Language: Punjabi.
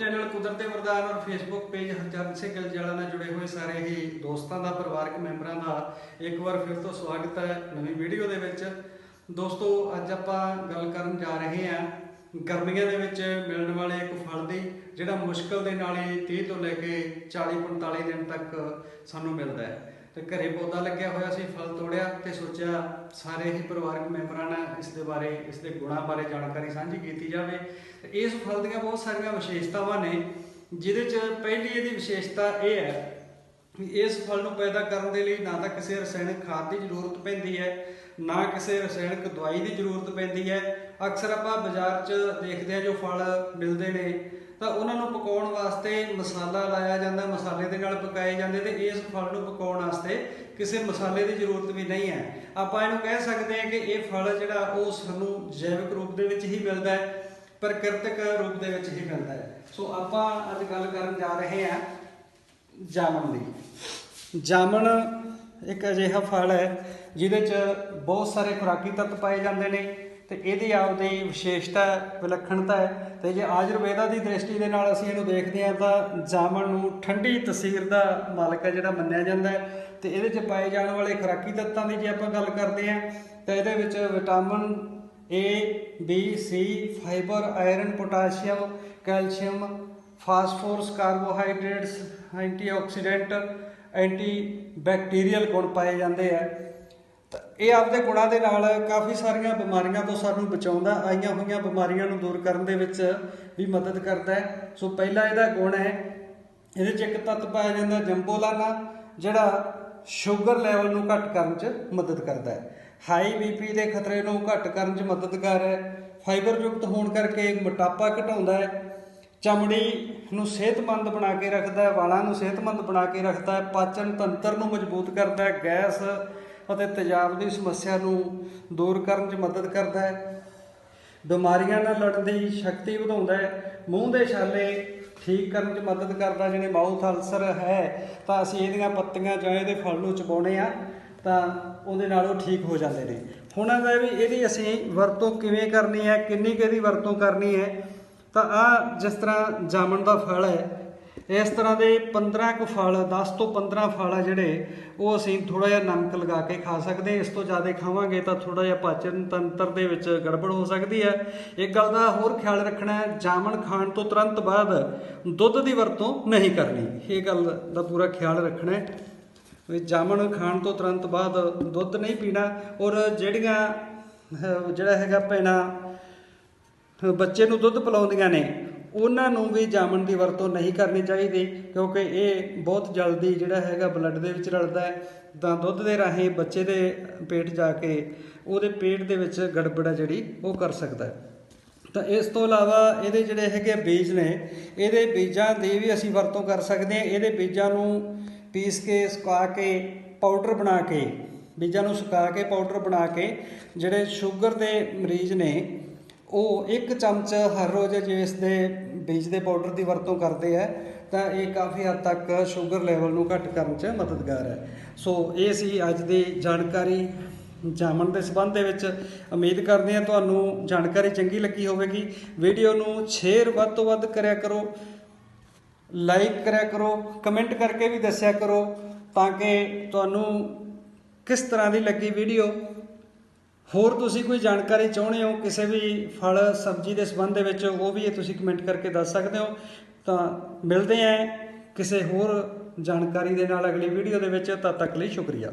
ਚੈਨਲ ਕੁਦਰਤੀ ਵਰਦਾਨ ਔਰ ਫੇਸਬੁੱਕ ਪੇਜ ਹਰਚਰਨ ਸਿੰਘ ਗਿਲਜਾਲਾ ਨਾਲ ਜੁੜੇ ਹੋਏ ਸਾਰੇ ਹੀ ਦੋਸਤਾਂ ਦਾ ਪਰਿਵਾਰਕ ਮੈਂਬਰਾਂ ਦਾ ਇੱਕ ਵਾਰ ਫਿਰ ਤੋਂ ਸਵਾਗਤ ਹੈ ਨਵੀਂ ਵੀਡੀਓ ਦੇ ਵਿੱਚ। ਦੋਸਤੋ, ਅੱਜ ਆਪਾਂ ਗੱਲ ਕਰਨ ਜਾ ਰਹੇ ਹਾਂ ਗਰਮੀਆਂ ਦੇ ਵਿੱਚ ਮਿਲਣ ਵਾਲੇ ਇੱਕ ਫਲ ਦੀ, ਜਿਹੜਾ ਮੁਸ਼ਕਲ ਦੇ ਨਾਲ ਹੀ 30 ਤੋਂ ਲੈ ਕੇ 40 45 ਦਿਨ ਤੱਕ ਸਾਨੂੰ ਮਿਲਦਾ ਹੈ। ਤੇ ਘਰੇ ਪੌਦਾ ਲੱਗਿਆ ਹੋਇਆ ਸੀ, ਫਲ ਤੋੜਿਆ ਤੇ ਸੋਚਿਆ ਸਾਰੇ ਹੀ ਪਰਿਵਾਰਕ ਮੈਂਬਰਾਂ ਨਾਲ ਇਸ ਦੇ ਬਾਰੇ, ਇਸ ਦੇ ਗੁਣਾਂ ਬਾਰੇ ਜਾਣਕਾਰੀ ਸਾਂਝੀ ਕੀਤੀ ਜਾਵੇ। ਤੇ ਇਸ ਫਲ ਦੀਆਂ ਬਹੁਤ ਸਾਰੀਆਂ ਵਿਸ਼ੇਸ਼ਤਾਵਾਂ ਨੇ, ਜਿਹਦੇ ਚ ਪਹਿਲੀ ਇਹਦੀ ਵਿਸ਼ੇਸ਼ਤਾ ਇਹ ਹੈ ਇਸ ਫਲ ਨੂੰ ਪੈਦਾ ਕਰਨ ਦੇ ਲਈ ਨਾ ਤਾਂ ਕਿਸੇ ਰਸਾਇਣਿਕ ਖਾਦ ਦੀ ਜ਼ਰੂਰਤ ਪੈਂਦੀ ਹੈ ਨਾ ਕਿਸੇ ਰਸਾਇਣਿਕ ਦਵਾਈ ਦੀ ਜ਼ਰੂਰਤ ਪੈਂਦੀ ਹੈ। ਅਕਸਰ ਆਪਾਂ ਬਾਜ਼ਾਰ 'ਚ ਦੇਖਦੇ ਹਾਂ ਜੋ ਫਲ ਮਿਲਦੇ ਨੇ, ਤਾਂ ਉਹਨਾਂ ਨੂੰ ਪਕਾਉਣ ਵਾਸਤੇ ਮਸਾਲਾ ਲਾਇਆ ਜਾਂਦਾ, ਮਸਾਲੇ ਦੇ ਨਾਲ ਪਕਾਏ ਜਾਂਦੇ ਤੇ ਇਸ ਫਲ ਨੂੰ ਪਕਾਉਣ ਵਾਸਤੇ ਕਿਸੇ ਮਸਾਲੇ ਦੀ ਜ਼ਰੂਰਤ ਵੀ ਨਹੀਂ ਹੈ। ਆਪਾਂ ਇਹਨੂੰ ਕਹਿ ਸਕਦੇ ਹਾਂ ਕਿ ਇਹ ਫਲ ਜਿਹੜਾ, ਉਹ ਸਾਨੂੰ ਜੈਵਿਕ ਰੂਪ ਦੇ ਵਿੱਚ ਹੀ ਮਿਲਦਾ ਹੈ, ਪ੍ਰਕਿਰਤਿਕ ਰੂਪ ਦੇ ਵਿੱਚ ਹੀ ਮਿਲਦਾ ਹੈ। ਸੋ ਆਪਾਂ ਅੱਜ ਗੱਲ ਕਰਨ ਜਾ ਰਹੇ ਹਾਂ ਜਾਮਣ ਦੀ। ਜਾਮਣ ਇੱਕ ਅਜਿਹਾ ਫਲ ਹੈ, ਜਿਹਦੇ 'ਚ ਬਹੁਤ ਸਾਰੇ ਖੁਰਾਕੀ ਤੱਤ ਪਾਏ ਜਾਂਦੇ ਨੇ ਤੇ ਇਹਦੀ ਆਪਦੀ ਵਿਸ਼ੇਸ਼ਤਾ, ਵਿਲੱਖਣਤਾ ਹੈ। ਤੇ ਜੇ ਆਯੁਰਵੇਦਾ ਦੀ ਦ੍ਰਿਸ਼ਟੀ ਦੇ ਨਾਲ ਅਸੀਂ ਇਹਨੂੰ ਦੇਖਦੇ ਹਾਂ, ਤਾਂ ਜਾਮਣ ਨੂੰ ਠੰਡੀ ਤਸੀਰ ਦਾ ਮਾਲਕ ਹੈ, ਜਿਹੜਾ ਮੰਨਿਆ ਜਾਂਦਾ ਹੈ। ਤੇ ਇਹਦੇ 'ਚ ਪਾਏ ਜਾਣ ਵਾਲੇ ਖੁਰਾਕੀ ਤੱਤਾਂ ਦੀ ਜੇ ਆਪਾਂ ਗੱਲ ਕਰਦੇ ਹਾਂ, ਤਾਂ ਇਹਦੇ ਵਿੱਚ vitamin A, B, C fibre iron potassium calcium phosphorus carbohydrates antioxidant anti bacterial ਗੁਣ ਪਾਏ ਜਾਂਦੇ ਆ। ਤਾਂ ਇਹ ਆਪਦੇ ਗੁਣਾਂ ਦੇ ਨਾਲ ਕਾਫੀ ਸਾਰੀਆਂ ਬਿਮਾਰੀਆਂ ਤੋਂ ਸਾਨੂੰ ਬਚਾਉਂਦਾ, ਆਈਆਂ ਹੋਈਆਂ ਬਿਮਾਰੀਆਂ ਨੂੰ ਦੂਰ ਕਰਨ ਦੇ ਵਿੱਚ ਵੀ ਮਦਦ ਕਰਦਾ ਹੈ। ਸੋ ਪਹਿਲਾ ਇਹਦਾ ਗੁਣ ਹੈ, ਇਹਦੇ 'ਚ ਇੱਕ ਤੱਤ ਪਾਇਆ ਜਾਂਦਾ ਜੰਬੋਲਾਨਾ, ਜਿਹੜਾ ਸ਼ੂਗਰ ਲੈਵਲ ਨੂੰ ਘੱਟ ਕਰਨ 'ਚ ਮਦਦ ਕਰਦਾ ਹੈ। ਹਾਈ ਬੀਪੀ ਦੇ ਖਤਰੇ ਨੂੰ ਘੱਟ ਕਰਨ 'ਚ ਮਦਦਗਾਰ ਹੈ। ਫਾਈਬਰ ਯੁਕਤ ਹੋਣ ਕਰਕੇ ਮੋਟਾਪਾ ਘਟਾਉਂਦਾ ਹੈ। ਚਮੜੀ ਨੂੰ ਸਿਹਤਮੰਦ ਬਣਾ ਕੇ ਰੱਖਦਾ ਹੈ, ਵਾਲਾਂ ਨੂੰ ਸਿਹਤਮੰਦ ਬਣਾ ਕੇ ਰੱਖਦਾ ਹੈ, ਪਾਚਨ ਤੰਤਰ ਨੂੰ ਮਜ਼ਬੂਤ ਕਰਦਾ ਹੈ, ਗੈਸ ਅਤੇ ਤੇਜ਼ਾਬ ਦੀ ਸਮੱਸਿਆ ਨੂੰ ਦੂਰ ਕਰਨ 'ਚ ਮਦਦ ਕਰਦਾ ਹੈ। ਬਿਮਾਰੀਆਂ ਨਾਲ ਲੜਨ ਦੀ ਸ਼ਕਤੀ ਵਧਾਉਂਦਾ ਹੈ। ਮੂੰਹ ਦੇ ਛਾਲੇ ਠੀਕ ਕਰਨ 'ਚ ਮਦਦ ਕਰਦਾ ਜਿਹੜੇ ਮਾਊਥ ਅਲਸਰ ਹੈ, ਤਾਂ ਅਸੀਂ ਇਹਦੀਆਂ ਪੱਤੀਆਂ ਜਾਂ ਇਹਦੇ ਫਲ ਨੂੰ ਚਬਾਉਣੇ ਆ ਤਾਂ ਉਹਦੇ ਨਾਲ ਉਹ ਠੀਕ ਹੋ ਜਾਂਦੇ ਨੇ। ਹੁਣ ਇਹਦਾ ਵੀ ਇਹਦੀ ਅਸੀਂ ਵਰਤੋਂ ਕਿਵੇਂ ਕਰਨੀ ਹੈ, ਕਿੰਨੀ ਕੁ ਇਹਦੀ ਵਰਤੋਂ ਕਰਨੀ ਹੈ ਤਾਂ ਆ ਜਿਸ ਤਰ੍ਹਾਂ ਜਾਮਣ ਦਾ ਫਲ ਹੈ, ਇਸ ਤਰ੍ਹਾਂ ਦੇ 15 ਕੁ ਫਲ 10 ਤੋਂ 15 ਫਲ ਆ ਜਿਹੜੇ, ਉਹ ਅਸੀਂ ਥੋੜਾ ਜਿਹਾ ਨਮਕ ਲਗਾ ਕੇ ਖਾ ਸਕਦੇ ਇਸ ਤੋਂ ਜ਼ਿਆਦਾ ਖਾਵਾਂਗੇ ਤਾਂ ਥੋੜਾ ਜਿਹਾ ਪਾਚਨ ਤੰਤਰ ਦੇ ਵਿੱਚ ਗੜਬੜ ਹੋ ਸਕਦੀ ਹੈ। ਇੱਕ ਗੱਲ ਦਾ ਹੋਰ ਖਿਆਲ ਰੱਖਣਾ ਹੈ, ਜਾਮਣ ਖਾਣ ਤੋਂ ਤੁਰੰਤ ਬਾਅਦ ਦੁੱਧ ਦੀ ਵਰਤੋਂ ਨਹੀਂ ਕਰਨੀ। ਇਹ ਗੱਲ ਦਾ ਪੂਰਾ ਖਿਆਲ ਰੱਖਣਾ ਹੈ ਵੀ ਜਾਮਣ ਖਾਣ ਤੋਂ ਤੁਰੰਤ ਬਾਅਦ ਦੁੱਧ ਨਹੀਂ ਪੀਣਾ ਔਰ ਜਿਹੜੀਆਂ ਜਿਹੜਾ ਹੈਗਾ ਭੈਣਾਂ ਬੱਚੇ ਨੂੰ ਦੁੱਧ ਪਿਲਾਉਂਦੀਆਂ ਨੇ। ਉਹਨਾਂ ਨੂੰ ਵੀ ਜਾਮਣ ਦੀ ਵਰਤੋਂ ਨਹੀਂ ਕਰਨੀ ਚਾਹੀਦੀ, ਕਿਉਂਕਿ ਇਹ ਬਹੁਤ ਜਲਦੀ ਜਿਹੜਾ ਹੈਗਾ ਬਲੱਡ ਦੇ ਵਿੱਚ ਰਲਦਾ ਹੈ। ਤਾਂ ਦੁੱਧ ਦੇ ਰਾਹੀਂ ਬੱਚੇ ਦੇ ਪੇਟ ਜਾ ਕੇ ਉਹਦੇ ਪੇਟ ਦੇ ਵਿੱਚ ਗੜਬੜ ਹੈ ਜਿਹੜੀ, ਉਹ ਕਰ ਸਕਦਾ ਹੈ। ਤਾਂ ਇਸ ਤੋਂ ਇਲਾਵਾ ਇਹਦੇ ਜਿਹੜੇ ਹੈਗੇ ਬੀਜ ਨੇ, ਇਹਦੇ ਬੀਜਾਂ ਦੀ ਵੀ ਅਸੀਂ ਵਰਤੋਂ ਕਰ ਸਕਦੇ ਹਾਂ। ਇਹਦੇ ਬੀਜਾਂ ਨੂੰ ਪੀਸ ਕੇ, ਸੁਕਾ ਕੇ ਪਾਊਡਰ ਬਣਾ ਕੇ, ਬੀਜਾਂ ਨੂੰ ਸੁਕਾ ਕੇ ਪਾਊਡਰ ਬਣਾ ਕੇ, ਜਿਹੜੇ ਸ਼ੂਗਰ ਦੇ ਮਰੀਜ਼ ਨੇ ਉਹ ਇੱਕ ਚਮਚ ਹਰ ਰੋਜ਼ ਜੇ ਇਸ ਦੇ ਬੀਜ ਦੇ ਪਾਊਡਰ ਦੀ ਵਰਤੋਂ ਕਰਦੇ ਆ, ਤਾਂ ਇਹ ਕਾਫੀ ਹੱਦ ਤੱਕ ਸ਼ੂਗਰ ਲੈਵਲ ਨੂੰ ਘੱਟ ਕਰਨ 'ਚ ਮਦਦਗਾਰ ਹੈ। ਸੋ ਇਹ ਸੀ ਅੱਜ ਦੀ ਜਾਣਕਾਰੀ ਜਾਮਣ ਦੇ ਸਬੰਧ ਦੇ ਵਿੱਚ। ਉਮੀਦ ਕਰਦੇ ਹਾਂ ਤੁਹਾਨੂੰ ਜਾਣਕਾਰੀ ਚੰਗੀ ਲੱਗੀ ਹੋਵੇਗੀ। ਵੀਡੀਓ ਨੂੰ ਸ਼ੇਅਰ ਵੱਧ ਤੋਂ ਵੱਧ ਕਰਿਆ ਕਰੋ, ਲਾਈਕ ਕਰਿਆ ਕਰੋ, ਕਮੈਂਟ ਕਰਕੇ ਵੀ ਦੱਸਿਆ ਕਰੋ, ਤਾਂ ਕਿ ਤੁਹਾਨੂੰ ਕਿਸ ਤਰ੍ਹਾਂ ਦੀ ਲੱਗੀ ਵੀਡੀਓ ਹੋਰ ਤੁਸੀਂ ਕੋਈ ਜਾਣਕਾਰੀ ਚਾਹੁੰਦੇ ਹੋ, ਕਿਸੇ ਵੀ ਫਲ, ਸਬਜ਼ੀ ਦੇ ਸੰਬੰਧ ਦੇ ਵਿੱਚ, ਉਹ ਵੀ ਇਹ ਤੁਸੀਂ ਕਮੈਂਟ ਕਰਕੇ ਦੱਸ ਸਕਦੇ ਹੋ। ਤਾਂ ਮਿਲਦੇ ਆਂ ਕਿਸੇ ਹੋਰ ਜਾਣਕਾਰੀ ਦੇ ਨਾਲ ਅਗਲੀ ਵੀਡੀਓ ਦੇ ਵਿੱਚ। ਤਦ ਤੱਕ ਲਈ ਸ਼ੁਕਰੀਆ।